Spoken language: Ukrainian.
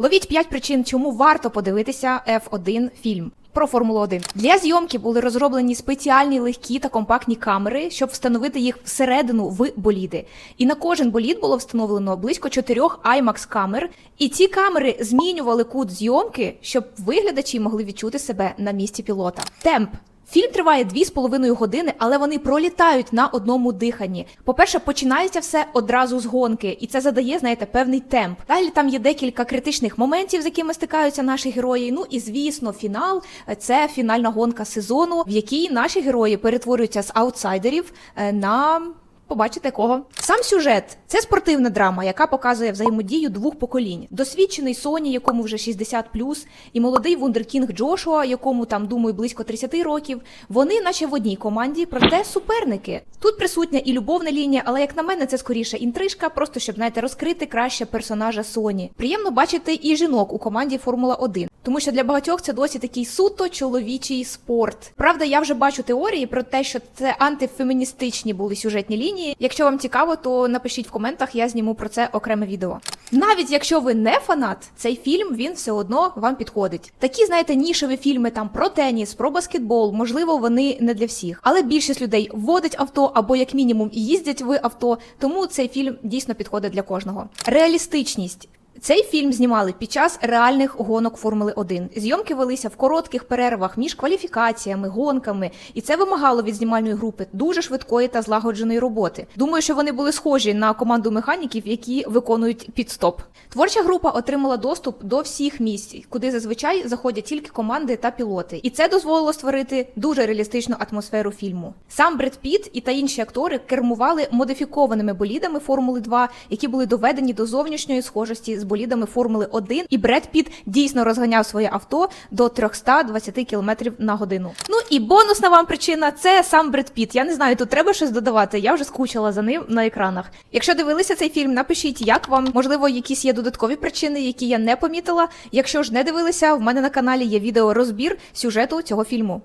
Ловіть 5 причин, чому варто подивитися F1 фільм. Про Формулу 1 для зйомки були розроблені спеціальні легкі та компактні камери, щоб встановити їх всередину в боліди. І на кожен болід було встановлено близько чотирьох IMAX камер. І ці камери змінювали кут зйомки, щоб виглядачі могли відчути себе на місці пілота. Темп Фільм триває 2,5 години, але вони пролітають на одному диханні. По-перше, починається все одразу з гонки, і це задає, знаєте, певний темп. Далі там є декілька критичних моментів, з якими стикаються наші герої. Ну і звісно, фінал це фінальна гонка сезону, в якій наші герої перетворюються з аутсайдерів е, на. Побачите кого сам сюжет це спортивна драма, яка показує взаємодію двох поколінь: досвідчений Соні, якому вже 60 і молодий вундеркінг Джошуа, якому там думаю близько 30 років. Вони, наче в одній команді, проте суперники. Тут присутня і любовна лінія, але як на мене, це скоріше інтрижка, просто щоб знаєте, розкрити краще персонажа Соні. Приємно бачити і жінок у команді Формула 1 тому що для багатьох це досі такий суто чоловічий спорт. Правда, я вже бачу теорії про те, що це антифеміністичні були сюжетні лінії. Якщо вам цікаво, то напишіть в коментах, я зніму про це окреме відео. Навіть якщо ви не фанат, цей фільм він все одно вам підходить. Такі, знаєте, нішеві фільми там про теніс, про баскетбол, можливо, вони не для всіх, але більшість людей водить авто або як мінімум їздять в авто, тому цей фільм дійсно підходить для кожного. Реалістичність. Цей фільм знімали під час реальних гонок Формули 1. Зйомки велися в коротких перервах між кваліфікаціями, гонками, і це вимагало від знімальної групи дуже швидкої та злагодженої роботи. Думаю, що вони були схожі на команду механіків, які виконують підстоп. Творча група отримала доступ до всіх місць, куди зазвичай заходять тільки команди та пілоти, і це дозволило створити дуже реалістичну атмосферу фільму. Сам Бред Піт і та інші актори кермували модифікованими болідами Формули 2, які були доведені до зовнішньої схожості з болідами Формули 1, і Бред Піт дійсно розганяв своє авто до 320 км на годину. Ну і бонусна вам причина це сам Бред Піт. Я не знаю, тут треба щось додавати. Я вже скучила за ним на екранах. Якщо дивилися цей фільм, напишіть, як вам можливо якісь є додаткові причини, які я не помітила. Якщо ж не дивилися, в мене на каналі є відео розбір сюжету цього фільму.